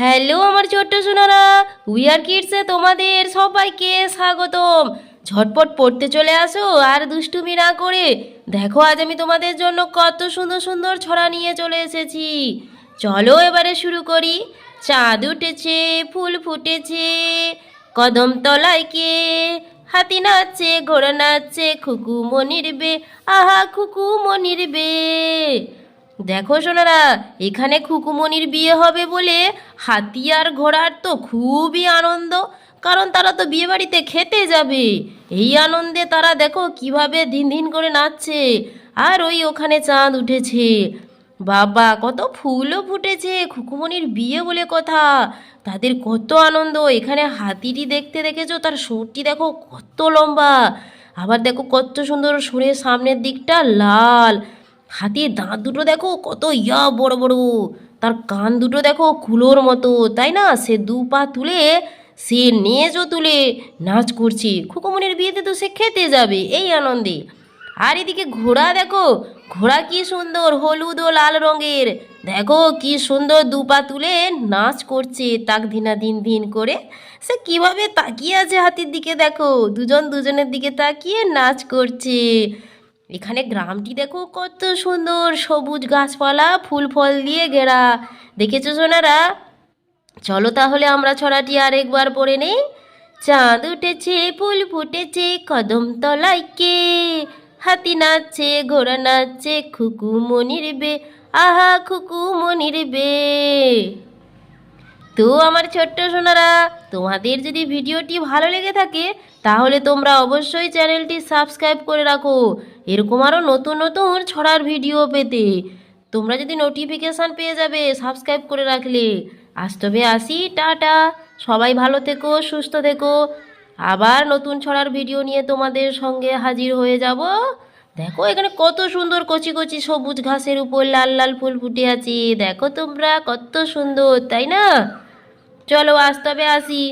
Hello আমার ছোট্ট Sonara we are কিডসে তোমাদের সবাইকে স্বাগতম। ঝটপট পড়তে চলে আসো, আর দুষ্টুমি না করে। দেখো, আজ আমি তোমাদের জন্য কত সুন্দর সুন্দর ছড়া নিয়ে চলে এসেছি। চলো এবারে শুরু করি। চাঁদ উঠেছে, ফুল ফুটেছে, কদম তলায় কে? হাতি নাচছে, ঘোড়া নাচছে খুকু মনির বে আহা খুকু মনির বে দেখো সোনারা, এখানে খুকুমনির বিয়ে হবে বলে হাতি আর ঘোড়ার তো খুবই আনন্দ, কারণ তারা তো বিয়ে বাড়িতে খেতে যাবে। এই আনন্দে তারা দেখো কীভাবে দিন দিন করে নাচছে, আর ওই ওখানে চাঁদ উঠেছে। বাবা, কত ফুলও ফুটেছে খুকুমনির বিয়ে বলে কথা। তাদের কত আনন্দ, এখানে হাতিটি দেখতে দেখেছ, তার সুরটি দেখো কত লম্বা। আবার দেখো কত সুন্দর সুরের সামনের দিকটা লাল। হাতির দাঁত দুটো দেখো, কত ইয়া বড় বড়। তার কান দুটো দেখো কুলোর মতো, তাই না? সে দু পা তুলে, সে নেজও তুলে নাচ করছে। খুকুমনির বিয়েতে তো সে খেতে যাবে, এই আনন্দে। আর এদিকে ঘোড়া দেখো, ঘোড়া কি সুন্দর, হলুদ ও লাল রঙের। দেখো কি সুন্দর দু পা তুলে নাচ করছে তাক ধিনা দিন দিন করে। সে কীভাবে তাকিয়ে আছে হাতির দিকে দেখো, দুজন দুজনের দিকে তাকিয়ে নাচ করছে। এখানে গ্রামটি দেখো কত সুন্দর সবুজ গাছপালা, ফুল ফল দিয়ে ঘেরা। দেখেছ সোনারা? চলো তাহলে আমরা ছড়াটি আরেকবার পড়ে নেই। চাঁদ উঠেছে, ফুল ফুটেছে, কদম তলায় কে? হাতি নাচছে, ঘোড়া নাচছে খুকু মনির বে আহা খুকু মনির বে। তো আমার ছোট্ট সোনারা, তোমাদের যদি ভিডিওটি ভালো লেগে থাকে, তাহলে তোমরা অবশ্যই চ্যানেলটি সাবস্ক্রাইব করে রাখো। এরকম আরও নতুন নতুন ছড়ার ভিডিও পেতে। তোমরা যদি নোটিফিকেশান পেয়ে যাবে সাবস্ক্রাইব করে রাখলে। আজ তবে আসি, টাটা। সবাই ভালো থেকো, সুস্থ থেকো। আবার নতুন ছড়ার ভিডিও নিয়ে তোমাদের সঙ্গে হাজির হয়ে যাব। দেখো, এখানে কত সুন্দর কচি কচি সবুজ ঘাসের উপর লাল লাল ফুল ফুটে আছে। দেখো তোমরা, কত সুন্দর, তাই না? চলো আজ তবে আসি